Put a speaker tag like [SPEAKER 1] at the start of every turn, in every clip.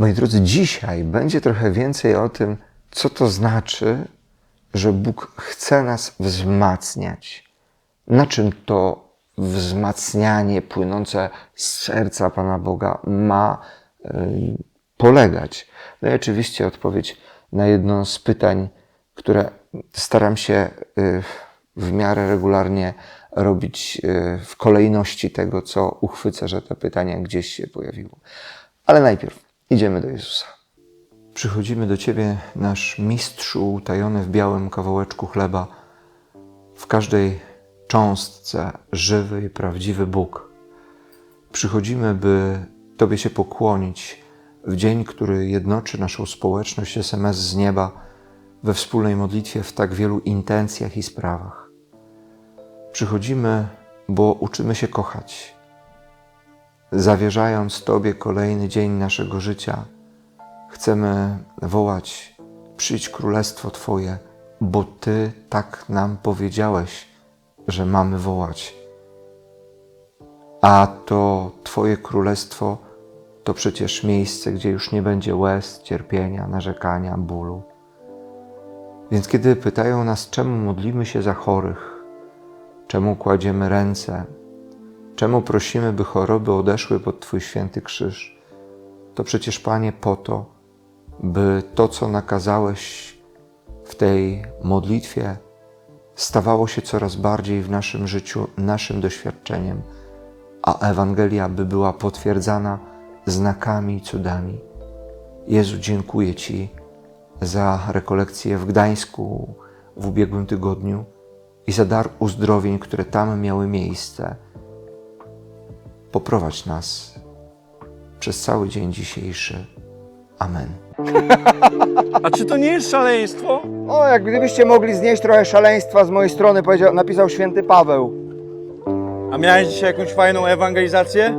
[SPEAKER 1] Moi drodzy, dzisiaj będzie trochę więcej o tym, co to znaczy, że Bóg chce nas wzmacniać. Na czym to wzmacnianie płynące z serca Pana Boga ma y, polegać? No i oczywiście odpowiedź na jedno z pytań, które staram się y, w miarę regularnie robić y, w kolejności tego, co uchwycę, że to pytanie gdzieś się pojawiło. Ale najpierw idziemy do Jezusa. Przychodzimy do Ciebie, nasz mistrzu utajony w białym kawałeczku chleba, w każdej cząstce żywy i prawdziwy Bóg. Przychodzimy, by Tobie się pokłonić w dzień, który jednoczy naszą społeczność SMS z nieba we wspólnej modlitwie w tak wielu intencjach i sprawach. Przychodzimy, bo uczymy się kochać, zawierzając Tobie kolejny dzień naszego życia, chcemy wołać: Przyjdź królestwo Twoje, bo Ty tak nam powiedziałeś, że mamy wołać. A to Twoje królestwo to przecież miejsce, gdzie już nie będzie łez, cierpienia, narzekania, bólu. Więc kiedy pytają nas, czemu modlimy się za chorych, czemu kładziemy ręce, czemu prosimy, by choroby odeszły pod Twój święty krzyż, to przecież, Panie, po to, by to, co nakazałeś w tej modlitwie, stawało się coraz bardziej w naszym życiu naszym doświadczeniem, a Ewangelia by była potwierdzana znakami i cudami. Jezu, dziękuję Ci za rekolekcję w Gdańsku w ubiegłym tygodniu i za dar uzdrowień, które tam miały miejsce. Poprowadź nas przez cały dzień dzisiejszy. Amen.
[SPEAKER 2] A czy to nie jest szaleństwo?
[SPEAKER 3] O, jak gdybyście mogli znieść trochę szaleństwa z mojej strony, powiedział, napisał święty Paweł.
[SPEAKER 2] A miałeś dzisiaj jakąś fajną ewangelizację?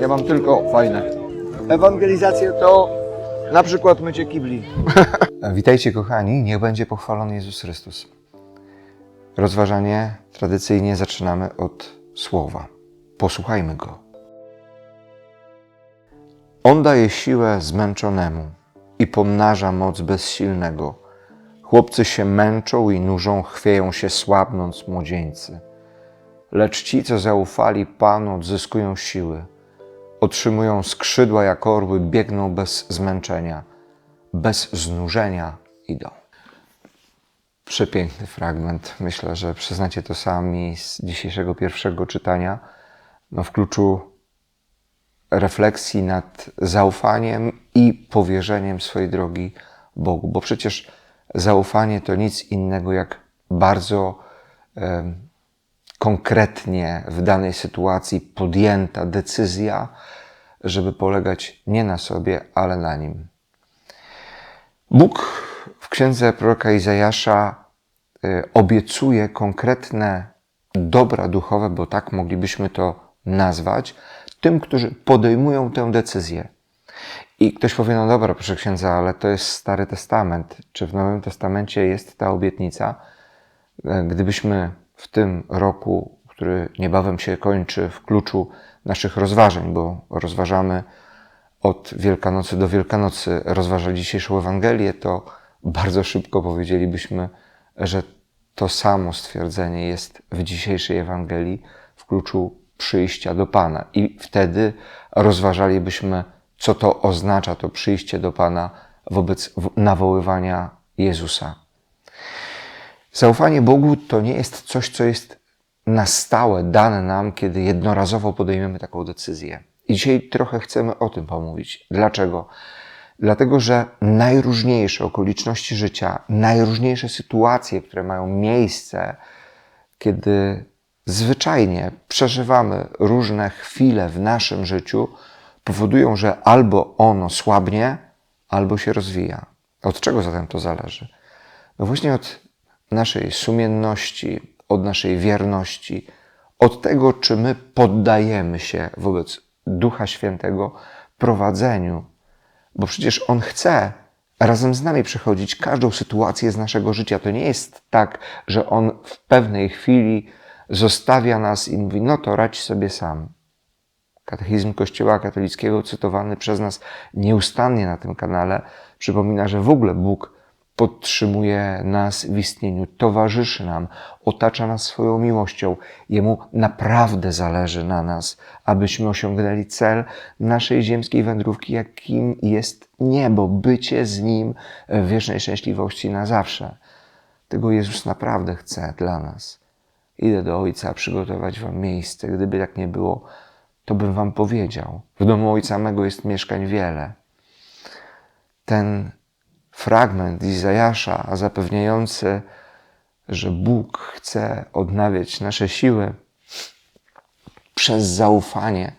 [SPEAKER 3] Ja mam tylko fajne. Ewangelizację to na przykład mycie kibli.
[SPEAKER 1] Witajcie, kochani. Niech będzie pochwalony Jezus Chrystus. Rozważanie tradycyjnie zaczynamy od słowa. Posłuchajmy go. On daje siłę zmęczonemu i pomnaża moc bezsilnego. Chłopcy się męczą i nużą, chwieją się słabnąc młodzieńcy. Lecz ci, co zaufali Panu, odzyskują siły. Otrzymują skrzydła jak orły, biegną bez zmęczenia, bez znużenia idą. Przepiękny fragment. Myślę, że przyznacie to sami z dzisiejszego pierwszego czytania. No, w kluczu refleksji nad zaufaniem i powierzeniem swojej drogi Bogu, bo przecież zaufanie to nic innego jak bardzo konkretnie w danej sytuacji podjęta decyzja, żeby polegać nie na sobie, ale na nim. Bóg w księdze proroka Izajasza y, obiecuje konkretne dobra duchowe, bo tak moglibyśmy to nazwać, tym, którzy podejmują tę decyzję. I ktoś powie, no dobra, proszę księdza, ale to jest Stary Testament. Czy w Nowym Testamencie jest ta obietnica? E, Gdybyśmy w tym roku, który niebawem się kończy, w kluczu naszych rozważań, bo rozważamy od Wielkanocy do Wielkanocy, rozważali dzisiejszą Ewangelię, to bardzo szybko powiedzielibyśmy, że to samo stwierdzenie jest w dzisiejszej Ewangelii w kluczu przyjścia do Pana. I wtedy rozważalibyśmy, co to oznacza, to przyjście do Pana wobec nawoływania Jezusa. Zaufanie Bogu to nie jest coś, co jest na stałe dane nam, kiedy jednorazowo podejmiemy taką decyzję. I dzisiaj trochę chcemy o tym pomówić. Dlaczego? Dlatego, że najróżniejsze okoliczności życia, najróżniejsze sytuacje, które mają miejsce, kiedy zwyczajnie przeżywamy różne chwile w naszym życiu, powodują, że albo ono słabnie, albo się rozwija. Od czego zatem to zależy? No właśnie od naszej sumienności, od naszej wierności, od tego, czy my poddajemy się wobec Ducha Świętego prowadzeniu, bo przecież On chce razem z nami przechodzić każdą sytuację z naszego życia. To nie jest tak, że On w pewnej chwili zostawia nas i mówi: No to radź sobie sam. Katechizm Kościoła katolickiego, cytowany przez nas nieustannie na tym kanale, przypomina, że w ogóle Bóg podtrzymuje nas w istnieniu, towarzyszy nam, otacza nas swoją miłością. Jemu naprawdę zależy na nas, abyśmy osiągnęli cel naszej ziemskiej wędrówki, jakim jest niebo, bycie z Nim w wiecznej szczęśliwości na zawsze. Tego Jezus naprawdę chce dla nas. Idę do Ojca przygotować Wam miejsce. Gdyby tak nie było, to bym Wam powiedział. W domu Ojca mego jest mieszkań wiele. Ten fragment Izajasza zapewniający, że Bóg chce odnawiać nasze siły przez zaufanie,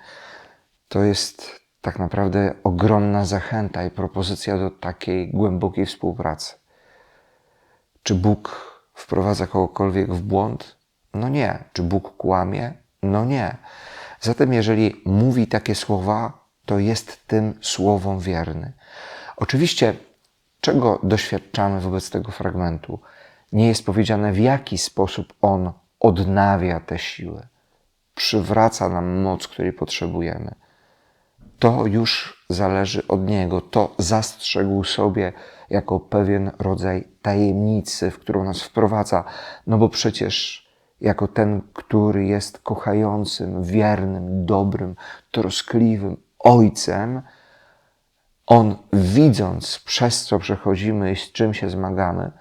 [SPEAKER 1] to jest tak naprawdę ogromna zachęta i propozycja do takiej głębokiej współpracy. Czy Bóg wprowadza kogokolwiek w błąd? No nie. Czy Bóg kłamie? No nie. Zatem, jeżeli mówi takie słowa, to jest tym słowom wierny. Oczywiście, czego doświadczamy wobec tego fragmentu? Nie jest powiedziane, w jaki sposób on odnawia te siły, przywraca nam moc, której potrzebujemy to już zależy od Niego. To zastrzegł sobie jako pewien rodzaj tajemnicy, w którą nas wprowadza. No bo przecież jako ten, który jest kochającym, wiernym, dobrym, troskliwym Ojcem, On widząc, przez co przechodzimy i z czym się zmagamy,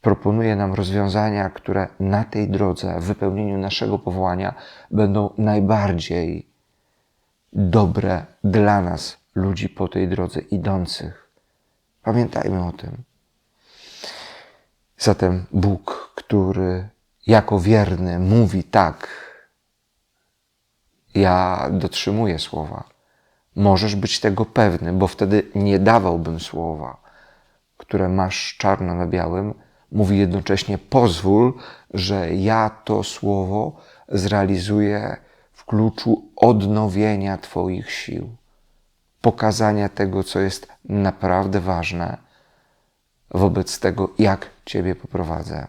[SPEAKER 1] proponuje nam rozwiązania, które na tej drodze, w wypełnieniu naszego powołania, będą najbardziej dobre dla nas, ludzi po tej drodze idących. Pamiętajmy o tym. Zatem Bóg, który jako wierny mówi tak, ja dotrzymuję słowa. Możesz być tego pewny, bo wtedy nie dawałbym słowa, które masz czarno na białym. Mówi jednocześnie: pozwól, że ja to słowo zrealizuję w kluczu odnowienia Twoich sił, pokazania tego, co jest naprawdę ważne wobec tego, jak Ciebie poprowadzę.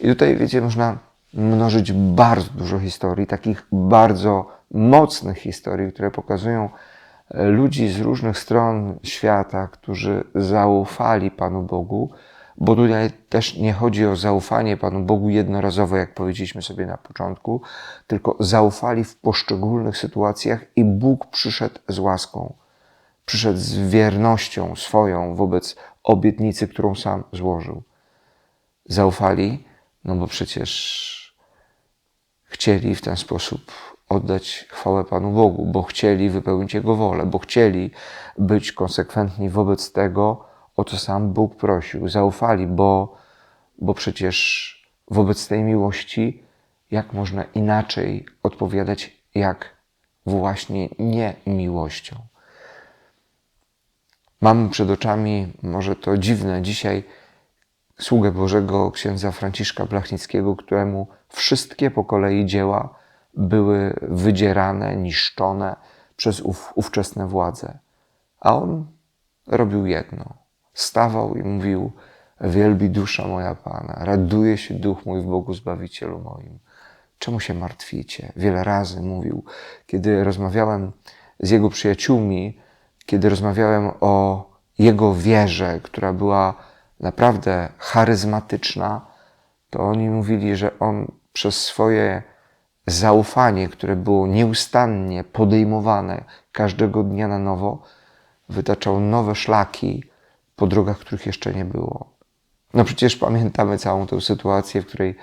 [SPEAKER 1] I tutaj, wiecie, można mnożyć bardzo dużo historii, takich bardzo mocnych historii, które pokazują e, ludzi z różnych stron świata, którzy zaufali Panu Bogu, bo tutaj też nie chodzi o zaufanie Panu Bogu jednorazowo, jak powiedzieliśmy sobie na początku, tylko zaufali w poszczególnych sytuacjach i Bóg przyszedł z łaską. Przyszedł z wiernością swoją wobec obietnicy, którą sam złożył. Zaufali, no bo przecież chcieli w ten sposób oddać chwałę Panu Bogu, bo chcieli wypełnić Jego wolę, bo chcieli być konsekwentni wobec tego, o co sam Bóg prosił. Zaufali, bo, bo przecież wobec tej miłości, jak można inaczej odpowiadać, jak właśnie nie miłością. Mamy przed oczami, może to dziwne, dzisiaj sługę Bożego księdza Franciszka Blachnickiego, któremu wszystkie po kolei dzieła były wydzierane, niszczone przez ów, ówczesne władze. A on robił jedno. Stawał i mówił: Wielbi dusza moja Pana, raduje się duch mój w Bogu Zbawicielu moim. Czemu się martwicie? Wiele razy mówił, kiedy rozmawiałem z jego przyjaciółmi, kiedy rozmawiałem o jego wierze, która była naprawdę charyzmatyczna, to oni mówili, że on przez swoje zaufanie, które było nieustannie podejmowane każdego dnia na nowo, wytaczał nowe szlaki po drogach, których jeszcze nie było. No przecież pamiętamy całą tę sytuację, w której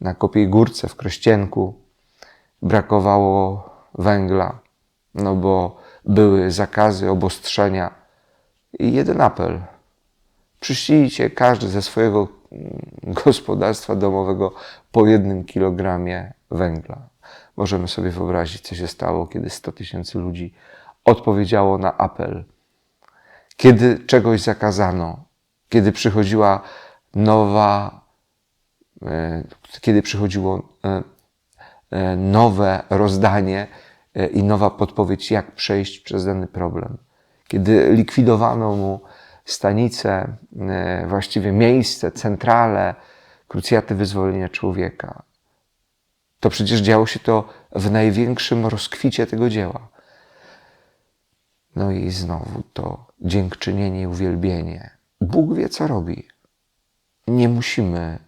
[SPEAKER 1] na Kopiej Górce w Krościenku brakowało węgla, no bo były zakazy, obostrzenia i jeden apel. Przyślijcie każdy ze swojego gospodarstwa domowego po jednym kilogramie węgla. Możemy sobie wyobrazić, co się stało, kiedy 100 tysięcy ludzi odpowiedziało na apel. Kiedy czegoś zakazano, kiedy przychodziła nowa, e, kiedy przychodziło e, e, nowe rozdanie i nowa podpowiedź, jak przejść przez dany problem. Kiedy likwidowano mu stanice, właściwie miejsce, centrale krucjaty wyzwolenia człowieka. To przecież działo się to w największym rozkwicie tego dzieła. No i znowu to dziękczynienie i uwielbienie. Bóg wie, co robi. Nie musimy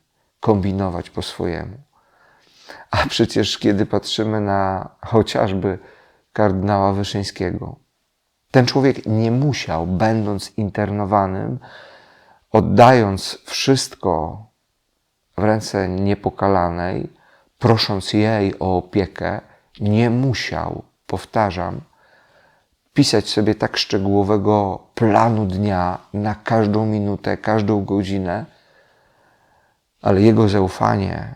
[SPEAKER 1] kombinować po swojemu. A przecież kiedy patrzymy na chociażby kardynała Wyszyńskiego, ten człowiek nie musiał, będąc internowanym, oddając wszystko w ręce niepokalanej, prosząc jej o opiekę, nie musiał, powtarzam, pisać sobie tak szczegółowego planu dnia na każdą minutę, każdą godzinę, ale jego zaufanie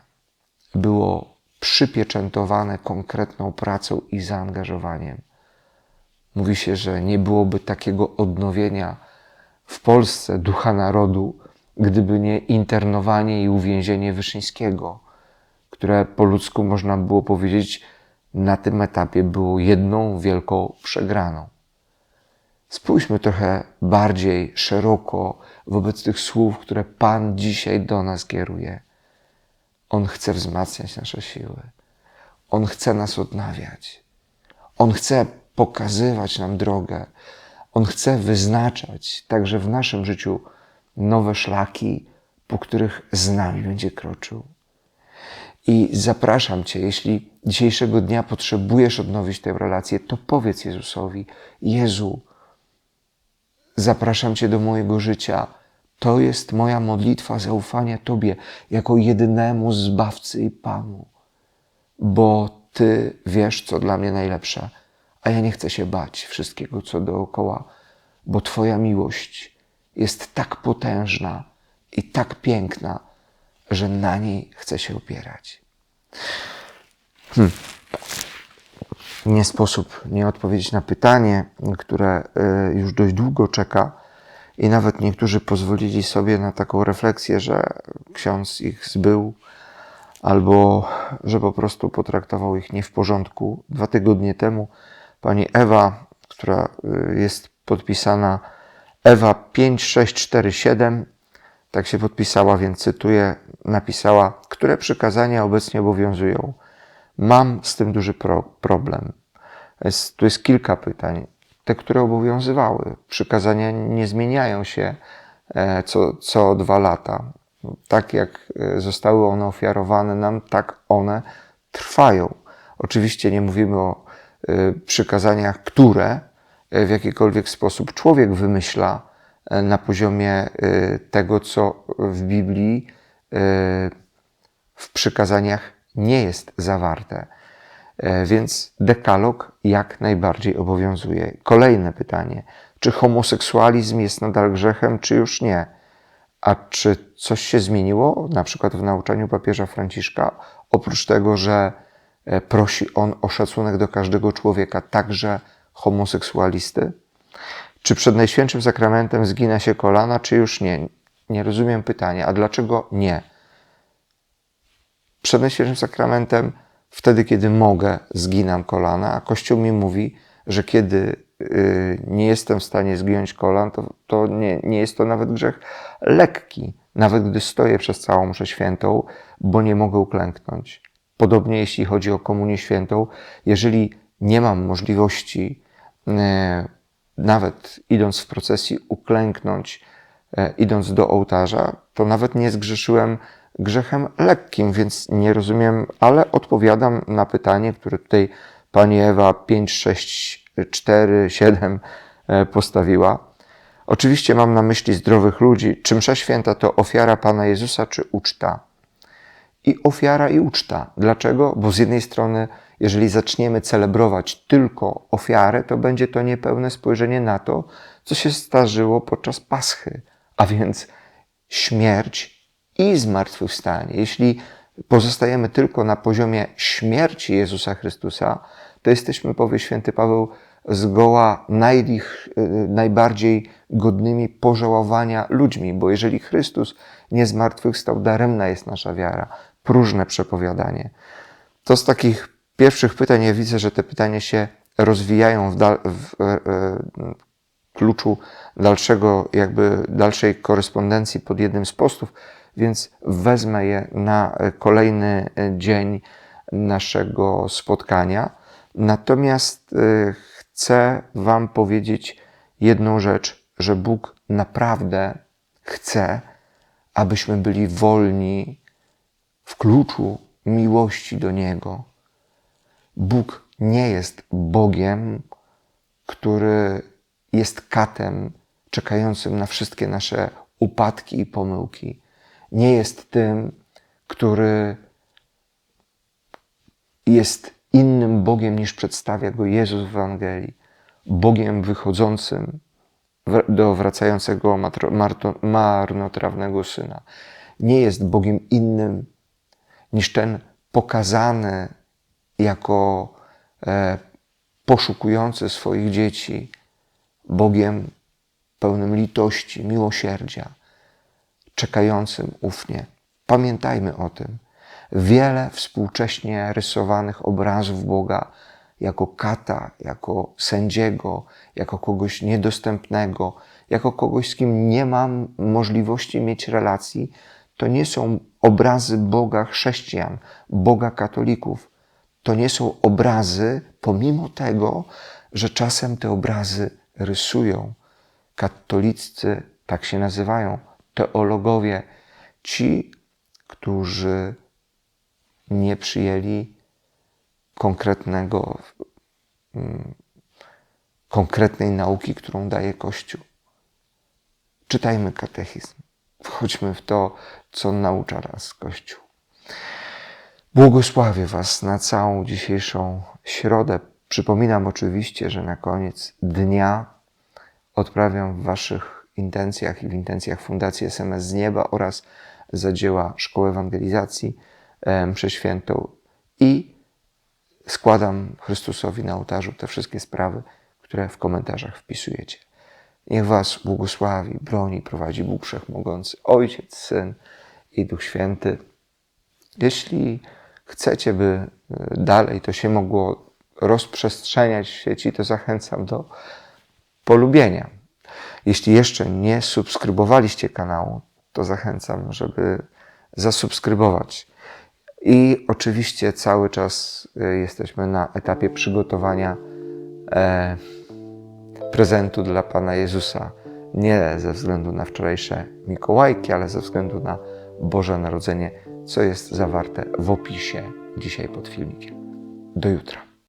[SPEAKER 1] było przypieczętowane konkretną pracą i zaangażowaniem. Mówi się, że nie byłoby takiego odnowienia w Polsce ducha narodu, gdyby nie internowanie i uwięzienie Wyszyńskiego, które po ludzku można było powiedzieć na tym etapie było jedną wielką przegraną. Spójrzmy trochę bardziej szeroko wobec tych słów, które Pan dzisiaj do nas kieruje. On chce wzmacniać nasze siły. On chce nas odnawiać. On chce pokazywać nam drogę. On chce wyznaczać także w naszym życiu nowe szlaki, po których z nami będzie kroczył. I zapraszam Cię, jeśli dzisiejszego dnia potrzebujesz odnowić tę relację, to powiedz Jezusowi: Jezu, zapraszam Cię do mojego życia. To jest moja modlitwa zaufania Tobie jako jedynemu zbawcy i Panu, bo Ty wiesz, co dla mnie najlepsze, a ja nie chcę się bać wszystkiego, co dookoła, bo Twoja miłość jest tak potężna i tak piękna, że na niej chcę się opierać. Hmm. Nie sposób nie odpowiedzieć na pytanie, które y, już dość długo czeka, i nawet niektórzy pozwolili sobie na taką refleksję, że ksiądz ich zbył, albo że po prostu potraktował ich nie w porządku. Dwa tygodnie temu pani Ewa, która y, jest podpisana Ewa 5647, tak się podpisała, więc cytuję, napisała, które przykazania obecnie obowiązują. Mam z tym duży pro problem. Jest, tu jest kilka pytań. Te, które obowiązywały. Przykazania nie zmieniają się e, co, co dwa lata. Tak jak e, zostały one ofiarowane nam, tak one trwają. Oczywiście nie mówimy o przykazaniach, które w jakikolwiek sposób człowiek wymyśla na poziomie tego, co w Biblii, w przykazaniach nie jest zawarte. Więc dekalog jak najbardziej obowiązuje. Kolejne pytanie: czy homoseksualizm jest nadal grzechem, czy już nie? A czy coś się zmieniło, na przykład w nauczaniu papieża Franciszka, oprócz tego, że prosi on o szacunek do każdego człowieka, także homoseksualisty? Czy przed Najświętszym Sakramentem zgina się kolana, czy już nie? Nie rozumiem pytania. A dlaczego nie? Przed Najświętszym Sakramentem, wtedy, kiedy mogę, zginam kolana, a Kościół mi mówi, że kiedy y, nie jestem w stanie zgiąć kolan, to, to nie, nie jest to nawet grzech lekki, nawet gdy stoję przez całą mszę świętą, bo nie mogę uklęknąć. Podobnie jeśli chodzi o komunię świętą, jeżeli nie mam możliwości y, nawet idąc w procesji uklęknąć, e, idąc do ołtarza, to nawet nie zgrzeszyłem grzechem lekkim, więc nie rozumiem, ale odpowiadam na pytanie, które tutaj pani Ewa 5, 6, 4, 7 postawiła. Oczywiście mam na myśli zdrowych ludzi. Czy msza święta to ofiara Pana Jezusa, czy uczta? I ofiara, i uczta. Dlaczego? Bo z jednej strony jeżeli zaczniemy celebrować tylko ofiarę, to będzie to niepełne spojrzenie na to, co się zdarzyło podczas Paschy, a więc śmierć i zmartwychwstanie. Jeśli pozostajemy tylko na poziomie śmierci Jezusa Chrystusa, to jesteśmy, powie święty Paweł, zgoła najlich, najbardziej godnymi pożałowania ludźmi, bo jeżeli Chrystus nie zmartwychwstał, daremna jest nasza wiara, próżne przepowiadanie. To z takich pierwszych pytań ja widzę, że te pytania się rozwijają w, dal, w e, e, kluczu dalszego, jakby dalszej korespondencji pod jednym z postów, więc wezmę je na kolejny dzień naszego spotkania. Natomiast y, chcę Wam powiedzieć jedną rzecz, że Bóg naprawdę chce, abyśmy byli wolni w kluczu miłości do Niego. Bóg nie jest Bogiem, który jest katem czekającym na wszystkie nasze upadki i pomyłki. Nie jest tym, który jest innym Bogiem niż przedstawia go Jezus w Ewangelii. Bogiem wychodzącym do wracającego marnotrawnego syna. Nie jest Bogiem innym niż ten pokazany jako e, poszukujący swoich dzieci, Bogiem pełnym litości, miłosierdzia, czekającym ufnie. Pamiętajmy o tym. Wiele współcześnie rysowanych obrazów Boga jako kata, jako sędziego, jako kogoś niedostępnego, jako kogoś, z kim nie mam możliwości mieć relacji, to nie są obrazy Boga chrześcijan, Boga katolików. To nie są obrazy, pomimo tego, że czasem te obrazy rysują. Katoliccy, tak się nazywają, teologowie, ci, którzy nie przyjęli konkretnego, mm, konkretnej nauki, którą daje Kościół. Czytajmy katechizm. Wchodźmy w to, co naucza nas Kościół. Błogosławię Was na całą dzisiejszą środę. Przypominam oczywiście, że na koniec dnia odprawiam w Waszych intencjach i w intencjach Fundacji SMS z Nieba oraz za dzieła Szkoły Ewangelizacji e, mszę świętą i składam Chrystusowi na ołtarzu te wszystkie sprawy, które w komentarzach wpisujecie. Niech Was błogosławi, broni, prowadzi Bóg Wszechmogący, Ojciec, Syn i Duch Święty. Jeśli chcecie, by e, dalej to się mogło rozprzestrzeniać w sieci, to zachęcam do polubienia. Jeśli jeszcze nie subskrybowaliście kanału, to zachęcam, żeby zasubskrybować. I oczywiście cały czas e, jesteśmy na etapie przygotowania e, prezentu dla Pana Jezusa. Nie ze względu na wczorajsze Mikołajki, ale ze względu na Boże Narodzenie, co jest zawarte w opisie dzisiaj pod filmikiem. Do jutra.